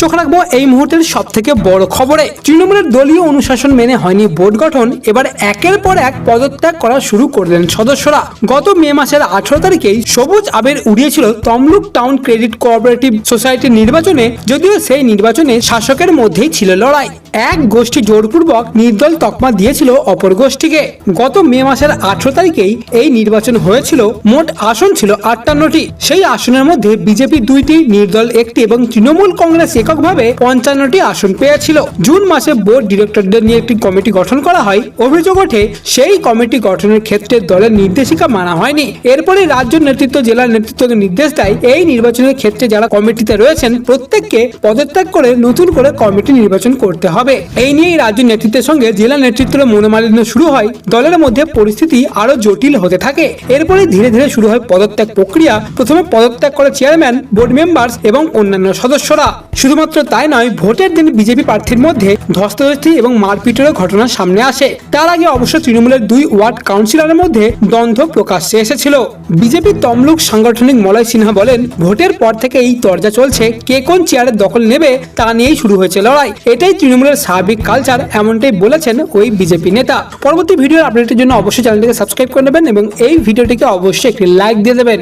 চোখ রাখব এই মুহূর্তের সব থেকে বড় খবরে। তৃণমূলের দলীয় অনুশাসন মেনে হয়নি বোর্ড গঠন। এবার একের পর এক পদত্যাগ করা শুরু করলেন সদস্যরা। গত মে মাসের আঠারো তারিখেই সবুজ আবের উড়িয়েছিল তমলুক টাউন ক্রেডিট কোঅপারেটিভ সোসাইটির নির্বাচনে। যদিও সেই নির্বাচনে শাসকের মধ্যেই ছিল লড়াই। এক গোষ্ঠী জোরপূর্বক নির্দল তকমা দিয়েছিল অপর গোষ্ঠীকে। গত মে মাসের আঠারো তারিখেই এই নির্বাচন হয়েছিল। মোট আসন ছিল আটান্নটি। সেই আসনের মধ্যে বিজেপি দুইটি, নির্দল একটি এবং তৃণমূল কংগ্রেস এককভাবে পঞ্চান্নটি আসন পেয়েছিল। জুন মাসে বোর্ড ডিরেক্টরদের নিয়ে একটি কমিটি গঠন করা হয়। অভিযোগ ওঠে, সেই কমিটি গঠনের ক্ষেত্রে দলের নির্দেশিকা মানা হয়নি। এরপরে রাজ্য নেতৃত্ব জেলার নেতৃত্বকে নির্দেশ দেয়, এই নির্বাচনের ক্ষেত্রে যারা কমিটিতে রয়েছেন, প্রত্যেককে পদত্যাগ করে নতুন করে কমিটি নির্বাচন করতে হবে। এই নিয়েই রাজ্য নেতৃত্বের সঙ্গে জেলা নেতৃত্বের মনোমালিন্য শুরু হয়। দলের মধ্যে পরিস্থিতি আরও জটিল হতে থাকে। এরপরে ধীরে ধীরে শুরু হয় পদত্যাগ প্রক্রিয়া। প্রথমে পদত্যাগ করে চেয়ারম্যান বোর্ড মেম্বার্স এবং অন্যান্য সদস্যরা। শুধুমাত্র তাই নয়, ভোটের দিন বিজেপি প্রার্থীর মধ্যে ধস্তাধস্তি এবং মারপিটেরও ঘটনা সামনে আসে। তার আগে অবশ্য তৃণমূলের দুই ওয়ার্ড কাউন্সিলরের মধ্যে দ্বন্দ্ব প্রকাশ্যে এসেছিল। বিজেপি তমলুক সাংগঠনিক মলয় সিনহা বলেন, ভোটের পর থেকে এই তরজা চলছে। কে কোন চেয়ারের দখল নেবে তা নিয়েই শুরু হয়েছে লড়াই। এটাই তৃণমূলের স্বাভাবিক কালচার এমনটাই বলেছেন ওই বিজেপি নেতা। পরবর্তী ভিডিওর আপডেটের জন্য অবশ্যই চ্যানেলটিকে সাবস্ক্রাইব করে নেবেন এবং এই ভিডিওটিকে অবশ্যই একটি লাইক দিয়ে দেবেন।